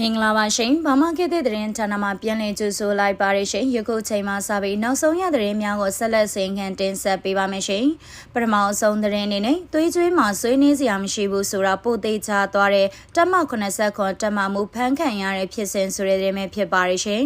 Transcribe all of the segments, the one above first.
မင်္ဂလာပါရှင်ဗမာခေတ်သစ်သတင်းဌာနမှပြန်လည်ကြိုဆိုလိုက်ပါရရှင်ယခုချိန်မှစပြီးနောက်ဆုံးရသတင်းများကိုဆက်လက်ဆင်ခံတင်ဆက်ပေးပါမယ်ရှင်ပထမအဆုံးသတင်းအနေနဲ့သွေးကြွေးမှာဆွေးနွေးစရာမရှိဘူးဆိုတာပို့သေးချသွားတဲ့တက်မ89တက်မမှုဖမ်းခံရတဲ့ဖြစ်စဉ်ဆိုတဲ့သတင်းပဲဖြစ်ပါရရှင်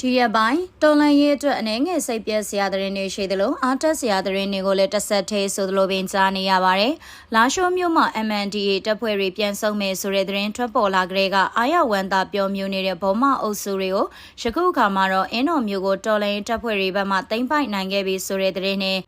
ဒီရက်ပိုင်းတော်လန်ရေးအတွက်အနေငယ်စိတ်ပြက်စရာသတင်းတွေရှိသလိုအားတက်စရာသတင်းတွေကိုလည်းတက်ဆက်သေးဆိုသလိုပင်ကြားနေရပါတယ်။လာရှိုးမြို့မှာ MNDA တပ်ဖွဲ့တွေပြန်ဆုတ်မယ်ဆိုတဲ့သတင်းထွက်ပေါ်လာကြတဲ့ကအာရဝန်တာပြောမျိုးနေတဲ့ဗောမအုပ်စုတွေကိုယခုအခါမှာတော့အင်းတော်မျိုးကိုတော်လန်ရေးတပ်ဖွဲ့တွေဘက်မှတင်ပိုက်နိုင်ခဲ့ပြီဆိုတဲ့သတင်းနဲ့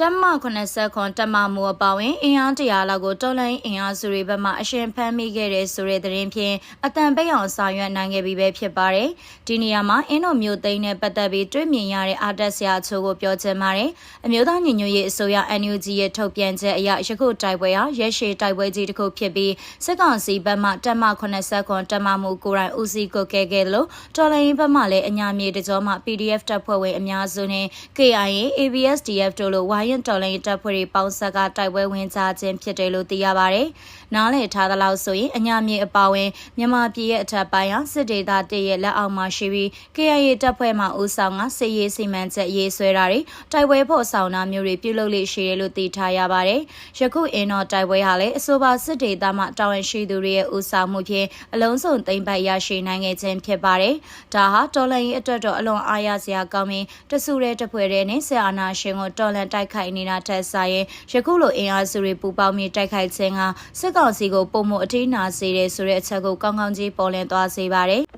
တက်မ80ခွန်တက်မမူအပါဝင်အင်အားတရာလောက်ကိုတော်လိုင်းအင်အားစုတွေဘက်မှအရှင်ဖမ်းမိခဲ့တဲ့ဆိုတဲ့သတင်းဖြင့်အတန်ပိတ်အောင်ဆောင်ရွက်နိုင်ခဲ့ပြီပဲဖြစ်ပါတယ်။ဒီနေရာမှာအင်းတို့မျိုးသိန်းနဲ့ပတ်သက်ပြီးတွေ့မြင်ရတဲ့အာတက်ဆရာချိုးကိုပြောချင်ပါတယ်။အမျိုးသားညီညွတ်ရေးအစိုးရ NUG ရဲ့ထုတ်ပြန်ချက်အရယခုတိုက်ပွဲဟာရက်ရှည်တိုက်ပွဲကြီးတစ်ခုဖြစ်ပြီးစစ်ကောင်စီဘက်မှတက်မ80ခွန်တက်မမူကိုရိုင်းဦးစီးကိုကဲခဲ့တယ်လို့တော်လိုင်းဘက်မှလည်းအညာမြေတကြောမှ PDF တပ်ဖွဲ့ဝင်အများစုနဲ့ KIA ABSDF တို့လိုဝိုင်းရင်တော်လိုင်းတပ်ဖွဲ့တွေပေါင်းဆက်ကတိုက်ပွဲဝင်ကြခြင်းဖြစ်တယ်လို့သိရပါတယ်။နားလည်ထားသလောက်ဆိုရင်အညာမြေအပါဝင်မြန်မာပြည်ရဲ့အထက်ပိုင်းဟာစစ်ဒေသတည့်ရဲ့လက်အောက်မှာရှိပြီး KIA တပ်ဖွဲ့မှဦးဆောင်ကစစ်ရေးစီမံချက်ရေးဆွဲတာတွေတိုက်ပွဲဖို့ဆောင်တာမျိုးတွေပြုလုပ်လေ့ရှိတယ်လို့သိထားရပါတယ်။ယခုအင်းတော်တိုက်ပွဲဟာလည်းအဆိုပါစစ်ဒေသမှတာဝန်ရှိသူတွေရဲ့ဦးဆောင်မှုဖြင့်အလုံးစုံသိမ့်ပိုက်ရရှိနိုင်ခဲ့ခြင်းဖြစ်ပါတယ်။ဒါဟာတော်လန်ရေးအတွက်တော့အလွန်အားရစရာကောင်းပြီးတဆူတဲ့တပွဲတဲ့နဲ့ဆရာနာရှင်ကိုတော်လန်တိုက်ခိုက်နေတာထက်ဆိုင်ရင်ယခုလိုအင်အားစုတွေပူပေါင်းပြီးတိုက်ခိုက်ခြင်းကစစ်ကောင်စီကိုပုံမှုအထိနာစေတယ်ဆိုတဲ့အချက်ကိုကောင်းကောင်းကြီးပေါ်လင်းသွားစေပါတယ်။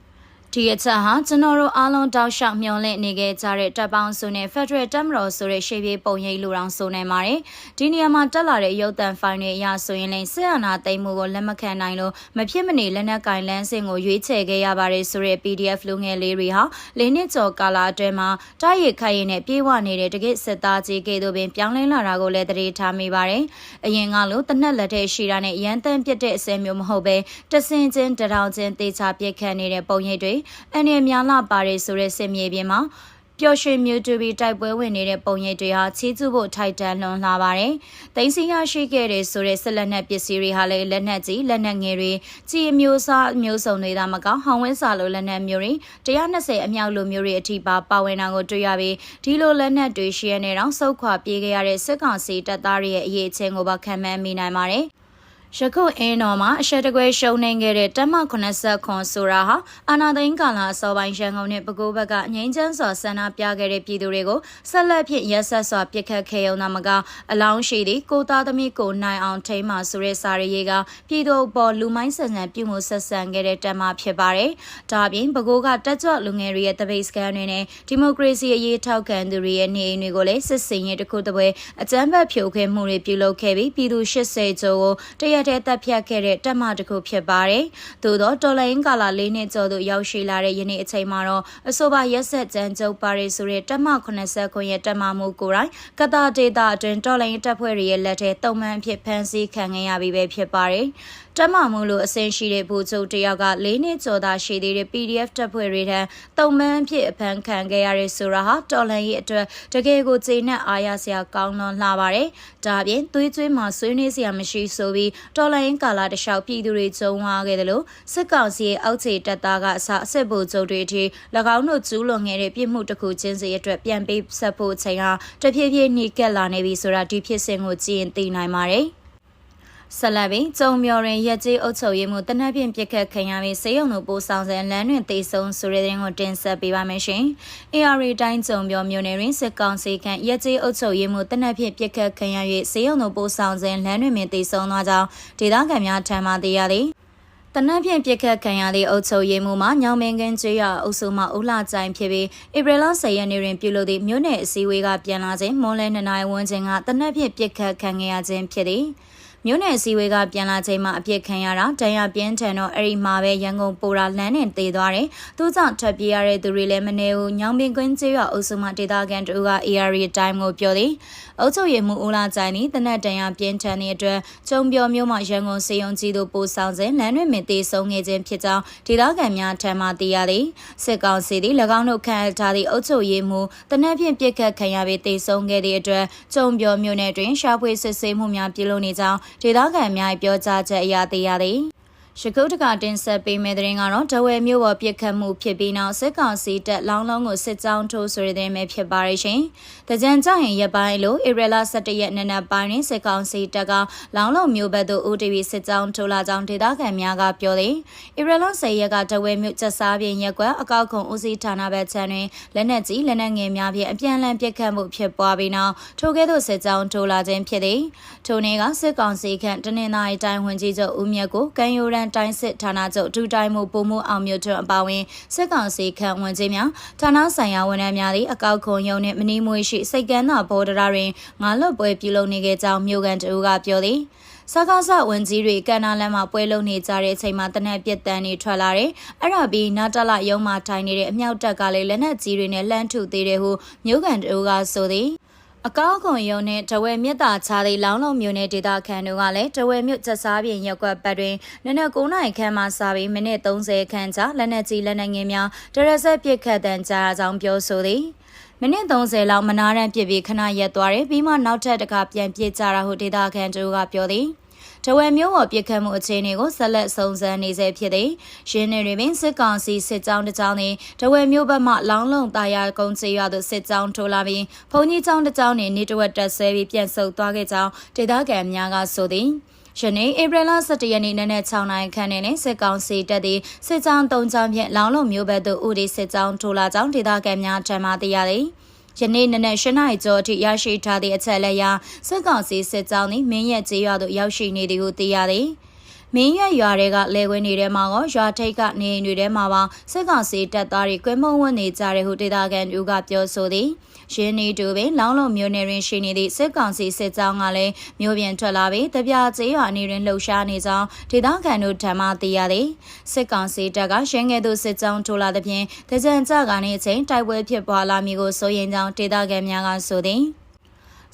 ဒီအချက်ဟာကျွန်တော်တို့အားလုံးတောက်လျှောက်မျှော်လင့်နေခဲ့ကြတဲ့တပ်ပေါင်းစုနဲ့ Federal တပ်မတော်ဆိုတဲ့ရှေ့ပြေးပုံရိပ်လူတော်ဆိုနေပါတယ်။ဒီနေရာမှာတက်လာတဲ့ရုပ်သံဖိုင်တွေအရဆိုရင်လည်းစစ်အာဏာသိမ်းမှုကိုလက်မခံနိုင်လို့မဖြစ်မနေလက်နက်ကင်လန်းစင်ကိုရွေးချယ်ခဲ့ရပါတယ်ဆိုတဲ့ PDF လူငယ်လေးတွေဟာလေးနှစ်ကျော်ကာလအတွင်းမှာတားရခိုင်ရင်နဲ့ပြေးဝနေတဲ့တကိစ်စစ်သားကြီးကဲ့သို့ပင်ပြောင်းလဲလာတာကိုလည်းသတိထားမိပါတယ်။အရင်ကလိုတနက်လက်ထဲရှိတာနဲ့ရန်တမ်းပြစ်တဲ့အစဲမျိုးမဟုတ်ပဲတဆင်ချင်းတထောင်ချင်းတေချာပြစ်ခတ်နေတဲ့ပုံရိပ်တွေအနေများလာပါတယ်ဆိုတဲ့စစ်မြေပြင်မှာပျော်ရွှင်မြူတူပြီးတိုက်ပွဲဝင်နေတဲ့ပုံရိပ်တွေဟာချီးကျူးဖို့ထိုက်တန်လွန်လာပါတယ်။တိန်စီရရှိခဲ့တဲ့ဆိုတဲ့ဆက်လက်နက်ပစ္စည်းတွေဟာလည်းလက်နက်ကြီးလက်နက်ငယ်တွေကြီးအမျိုးအစားအမျိုးစုံတွေသာမကဟောင်းဝင်းစာလိုလက်နက်မျိုးတွေ120အမြောက်လိုမျိုးတွေအထိပါပါဝင်တာကိုတွေ့ရပြီးဒီလိုလက်နက်တွေရှိရနေတော့စုခွာပြေးခဲ့ရတဲ့စစ်ကောင်စီတပ်သားတွေရဲ့အရေးချင်းကိုပါခံမှန်းမိနိုင်ပါတယ်။ ယခုအင်းတော်မှာအရှက်တကွဲရှုံနေခဲ့တဲ့တက်မ80ခွန်ဆိုတာဟာအာနာသိန်းကာလာစောပိုင်းရန်ကုန်နဲ့ပဲခူးဘက်ကငိမ့်ချမ်းစွာဆန္ဒပြခဲ့တဲ့ပြည်သူတွေကိုဆက်လက်ဖြင့်ရက်ဆက်စွာပြစ်ခတ်ခဲ့ရုံသာမကအလောင်းရှိသည့်ကိုသားသမီးကိုနိုင်အောင်ထိမ့်မှဆိုတဲ့စာရေးကပြည်သူပေါ်လူမိုင်းဆန်ဆန်ပြုမှုဆက်ဆံခဲ့တဲ့တက်မဖြစ်ပါတယ်။ဒါအပြင်ပဲခူးကတက်ကြွလူငယ်တွေရဲ့တပိတ်စကန်တွေနဲ့ဒီမိုကရေစီအရေးထောက်ခံသူတွေရဲ့နေအိမ်တွေကိုလည်းစစ်စင်ရေးတစ်ခုတစ်ပွဲအကြမ်းဖက်ဖြိုခွဲမှုတွေပြုလုပ်ခဲ့ပြီးပြည်သူ80ကျော်ကိုတရရက်တည်းတပ်ဖြတ်ခဲ့တဲ့တက်မတစ်ခုဖြစ်ပါတယ်။သို့သောတော်လိုင်းကာလာလေးနှစ်ကျော်သို့ရောက်ရှိလာတဲ့ယနေ့အချိန်မှာတော့အဆိုပါရက်ဆက်ကြမ်းကြုတ်ပါရီဆိုတဲ့တက်မ80ခွန်ရဲ့တက်မမှုကိုယ်တိုင်ကတာဒေတာအတွင်းတော်လိုင်းတပ်ဖွဲ့တွေရဲ့လက်ထဲတုံမှန်အဖြစ်ဖမ်းဆီးခံခဲ့ရပြီးပဲဖြစ်ပါတယ်။ တက်မမှုလို့အဆင့်ရှိတဲ့ဗိုလ်ချုပ်တယောက်က၄နှစ်ကျော်သာရှိသေးတဲ့ PDF တပ်ဖွဲ့တွေထံတုံမှန်းဖြစ်အဖမ်းခံခဲ့ရတဲ့ဆိုတာဟာတော်လန်ရေးအတွက်တကယ်ကိုကျေနပ်အားရစရာကောင်းလွန်လှပါတယ်။ဒါပြင်သွေးကြွေးမှာဆွေးနွေးစရာမရှိဆိုပြီးတော်လန်ရေးကာလတလျှောက်ပြည်သူတွေကြုံဝါခဲ့တယ်လို့စစ်ကောင်စီရဲ့အောက်ခြေတပ်သားကအစအစစ်ဗိုလ်ချုပ်တွေအထိ၎င်းတို့ကျူးလွန်ခဲ့တဲ့ပြစ်မှုတစ်ခုချင်းစီအတွက်ပြန်ပေးဆက်ဖို့အချိန်ဟာတဖြည်းဖြည်းနှိကက်လာနေပြီဆိုတာဒီဖြစ်စဉ်ကိုကြည့်ရင်သိနိုင်ပါတယ်။ ဆက်လက်ပြီးကျုံမျော်ရင်ရက်ကြီးအုပ်ချုပ်ရေးမှုတနက်ဖြန်ပြစ်ခတ်ခံရပြီးစေယုံတို့ပို့ဆောင်စံလမ်းတွင်တေဆုံးဆိုတဲ့တဲ့ကိုတင်ဆက်ပေးပါမယ်ရှင်။ AR တိုင်းကျုံမျော်မြို့နယ်တွင်စစ်ကောင်စီခန့်ရက်ကြီးအုပ်ချုပ်ရေးမှုတနက်ဖြန်ပြစ်ခတ်ခံရ၍စေယုံတို့ပို့ဆောင်စံလမ်းတွင်ပင်တေဆုံးသွားကြောင်းဒေသခံများထံမှသိရသည်။တနက်ဖြန်ပြစ်ခတ်ခံရသည့်အုပ်ချုပ်ရေးမှူးမှညောင်မင်းကင်းကျွော်အုပ်စုမှဦးလှကြိုင်ဖြစ်ပြီးဧပြီလ10ရက်နေ့တွင်ပြုလုပ်သည့်မြို့နယ်အစည်းအဝေးကပြန်လာခြင်းမွန်လဲ2နိုင်ဝန်းကျင်ကတနက်ဖြန်ပြစ်ခတ်ခံရခြင်းဖြစ်သည်။ မြို့နယ်စည်းဝေးကပြန်လာချိန်မှာအပြစ်ခံရတာတန်ရပြင်းထန်တော့အဲ့ဒီမှာပဲရန်ကုန်ပိုရာလမ်းနဲ့တေသွားတယ်။သူကြောင့်ထွက်ပြေးရတဲ့သူတွေလည်းမနေဘူး။ညောင်ပင်ကွင်းကျေးရွာအုပ်စုမှဒေသခံတို့က AR time ကိုပြောသည်။အုပ်ချုပ်ရေးမှူးဦးလာကြိုင်နီတနက်တန်ရပြင်းထန်တဲ့အတွက်ကျုံပြောမျိုးမှရန်ကုန်စေယုံကြီးတို့ပို့ဆောင်စဉ်လမ်းတွင်မင်တေဆုံးခဲ့ခြင်းဖြစ်ကြောင်းဒေသခံများထံမှသိရသည်။စစ်ကောင်စီသည်၎င်းတို့ခံထားသည့်အုပ်ချုပ်ရေးမှူးတနက်ဖြန်ပြစ်ခတ်ခံရပြီးတေဆုံးခဲ့သည့်အတွက်ကျုံပြောမျိုးနယ်တွင်ရှာဖွေစစ်ဆေးမှုများပြုလုပ်နေကြောင်းဒေသခံများပြောကြားချက်အရသိရသည် ရကုတ်တကတင်ဆက်ပေးမယ့်တဲ့ရင်ကတော့တဝဲမြို့ပေါ်ပြစ်ခတ်မှုဖြစ်ပြီးနောက်စစ်ကောင်စီတပ်လောင်းလုံးကိုစစ်ကြောင်းထိုးဆိုရတဲ့မဲ့ဖြစ်ပါရရှင်။တကြံကြရင်ရပိုင်းလို့ဧပြီလ17ရက်နေ့နက်ပိုင်းတွင်စစ်ကောင်စီတပ်ကလောင်းလုံးမြို့ဘက်သို့ OTV စစ်ကြောင်းထိုးလာကြောင်းဒေသခံများကပြောသည်။ဧပြီလ10ရက်ကတဝဲမြို့ကျက်စားပြင်ရက်ကွက်အကောက်ခုံဦးစီးဌာနဘက်ခြမ်းတွင်လက်နက်ကြီးလက်နက်ငယ်များဖြင့်အပြန်အလှန်ပြစ်ခတ်မှုဖြစ်ပွားပြီးနောက်ထိုကဲ့သို့စစ်ကြောင်းထိုးလာခြင်းဖြစ်သည်။ထိုနေ့ကစစ်ကောင်စီခန့်တနင်္လာရီတိုင်းဝင်ကြီးချုပ်ဦးမြတ်ကိုကံယိုရန်တိုင်းစစ်ဌာနချုပ်ဒူတိုင်းမှုပုံမှုအောင်မြို့ထွန်းအပါဝင်စစ်ကောင်စီခန့်ဝင်ကြီးများဌာနဆိုင်ရာဝန်ထမ်းများသည့်အကောက်ခွန်ရုံနှင့်မနီမွေရှိစိတ်ကမ်းသာဘော်ဒရာတွင်ငါလွတ်ပွဲပြုလုပ်နေခဲ့ကြောင်းမြို့ကန်တူကပြောသည်စကားဆဝန်ကြီးတွေကန္နာလမ်းမှာပွဲလုံနေကြတဲ့အချိန်မှာတနက်ပြက်တန်းတွေထွက်လာတယ်။အဲ့ဒါပြီးနာတလရုံးမှာထိုင်နေတဲ့အမြောက်တက်ကလည်းလက်နက်ကြီးတွေနဲ့လှမ်းထုသေးတယ်ဟုမြို့ကန်တူကဆိုသည်။ အကောက်ခွန်ရုံနဲ့တဝဲမြစ်တာချားသည့်လောင်းလုံးမြို့နယ်ဒေသခံတို့ကလည်းတဝဲမြို့ချက်စားပြင်ရက်ကွက်ပတ်တွင်နနက်9နာရီခန့်မှစပြီးမိနစ်30ခန့်ကြာလက်နက်ကြီးလက်နက်ငယ်များတရဆက်ပစ်ခတ်တန်ကြားကြောင်းပြောဆိုသည်။မိနစ်30လောက်မနာရန်ပြစ်ပြီးခဏရက်သွားတယ်ပြီးမှနောက်ထပ်တစ်ခါပြန်ပြစ်ကြတာဟုဒေသခံတို့ကပြောသည်။ တဝဲမျိုးပေါ်ပြစ်ခတ်မှုအခြေအနေကိုဆက်လက်စုံစမ်းနေဆဲဖြစ်သည်။ရင်းနေတွင်စစ်ကောင်စီစစ်ကြောင်းတစ်ကြောင်းနှင့်တဝဲမျိုးဘက်မှလောင်းလုံတာယာကုန်းချေရွာသို့စစ်ကြောင်းထိုးလာပြီးဘုံကြီးကျောင်းတစ်ကြောင်းနှင့်နေတဝက်တက်ဆွဲပြီးပြန်ဆုတ်သွားခဲ့ကြောင်းဒေသခံများကဆိုသည်။ယနေ့ဧပြီလ17ရက်နေ့နနက်6နာရီခန့်နဲ့စစ်ကောင်စီတပ်သည်စစ်ကြောင်း၃ကြောင်းဖြင့်လောင်းလုံမျိုးဘက်သို့ဦးဒီစစ်ကြောင်းထိုးလာကြောင်းဒေသခံများထံမှသိရသည်။ ယနေ့နနက်၈နာရီကျော်အထိရရှိထားသည့်အချက်လက်အရစစ်ကောင်စီစစ်ကြောင်းသည်မင်းရဲ့ကျေးရွာသို့ရောက်ရှိနေသည်ကိုသိရသည်မင်းရွက်ရွာတွေကလဲခွင်းတွေထဲမှာရောရွာထိတ်ကနေအိမ်တွေထဲမှာပါစစ်ကောင်စီတပ်သားတွေကွဲမုံဝန်းနေကြတယ်ဟုဒေသခံတို့ကပြောဆိုသည် ရင်းနေတူပင်လောင်းလုံးမျိုးနယ်တွင်ရှိနေသည့်စစ်ကောင်စီစစ်ကြောင်းကလည်းမျိုးပြင်ထွက်လာပြီးတပြာကျေးရွာနေတွင်လှုပ်ရှားနေကြောင်းဒေသခံတို့ထံမှသိရသည်စစ်ကောင်စီတပ်ကရင်းငယ်သို့စစ်ကြောင်းထိုးလာသဖြင့်တကြံကြကနေအချိန်တိုက်ပွဲဖြစ်ပွားလာမည်ကိုစိုးရိမ်ကြောင်းဒေသခံများကဆိုသည်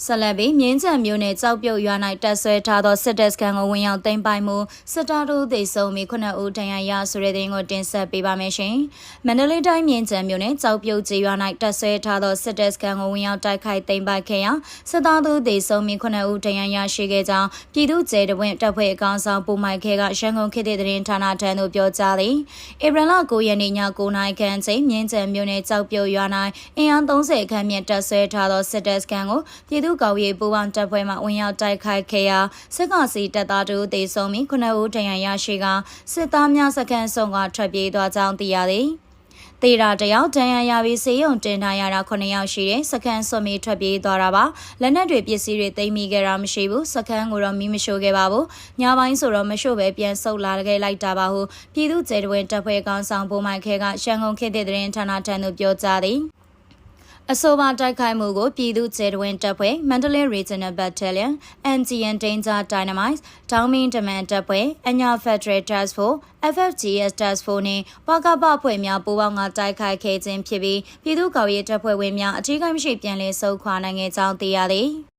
ဆက်လက်ပြီးမြင်းချံမျိုးနယ်ကြောက်ပြုတ်ရွာ၌တက်ဆွဲထားသောစစ်တပ်စခန်းကိုဝင်ရောက်သိမ်းပိုက်မှုစစ်တာတို့သိဆုံးပြီးခုနှစ်ဦးတန်ရာရဆိုတဲ့တဲ့ကိုတင်ဆက်ပေးပါမယ်ရှင်။မန္တလေးတိုင်းမြင်းချံမျိုးနယ်ကြောက်ပြုတ်ကျေးရွာ၌တက်ဆွဲထားသောစစ်တပ်စခန်းကိုဝင်ရောက်တိုက်ခိုက်သိမ်းပိုက်ခဲ့ရာစစ်တာတို့သိဆုံးပြီးခုနှစ်ဦးတန်ရာရရှိခဲ့ကြောင်းပြည်သူ့ကျဲတဝင့်တပ်ဖွဲ့အကောင်ဆောင်ပူမိုက်ခဲကရန်ကုန်ခေတ်တဲ့သတင်းဌာနထံသို့ပြောကြားသည်။ဧပြီလ9ရက်နေ့ည9နာရီခန့်ချိန်မြင်းချံမျိုးနယ်ကြောက်ပြုတ်ရွာ၌အင်အား30ခန့်မြင့်တက်ဆွဲထားသောစစ်တပ်စခန်းကိုပြည်သူ့ကောက်ရေးပူးပေါင်းတပ်ဖွဲ့မှဝင်ရောက်တိုက်ခိုက်ခဲ့ရာစစ်ကောင်စီတပ်သားတို့တေဆုံးပြီးခုနှစ်ဦးဒဏ်ရာရရှိကစစ်သားများစခန်းဆောင်ကထွက်ပြေးသွားကြောင်းသိရသည်။တေရာတယောက်ဒဏ်ရာရပြီးစေယုံတင်ထားရတာ9ယောက်ရှိတယ်စကန်ဆွမီထွက်ပြေးသွားတာပါလက်နက်တွေပစ္စည်းတွေသိမ်းမိခဲ့တာမရှိဘူးစကန်ကိုတော့မီးမရှို့ခဲ့ပါဘူးညပိုင်းဆိုတော့မရှို့ပဲပြန်ဆုတ်လာခဲ့လိုက်တာပါဟုပြည်သူ့ကျေတဝင်တပ်ဖွဲ့ကောင်ဆောင်ပုံမိုက်ခဲကရှန်ကုန်ခေတ်တဲ့သတင်းဌာနထံသို့ပြောကြားသည် အဆိုပါတိုက်ခိုက်မှုကိုပြည်သူ့ကျေတဝင်တပ်ဖွဲ့ Mandalay Regional Battalion, NGN Danger Dynamite, Downmin Demand တပ်ဖွဲ့ Anya Federal Task Force, FFGS Task Force နှင့်ပကပဖွဲ့များပူးပေါင်းကတိုက်ခိုက်ခဲ့ခြင်းဖြစ်ပြီးပြည်သူ့ကော်ရေးတပ်ဖွဲ့ဝင်များအထူးကိမရှိပြန်လည်ဆုတ်ခွာနိုင်ခဲ့ကြောင်းသိရသည်။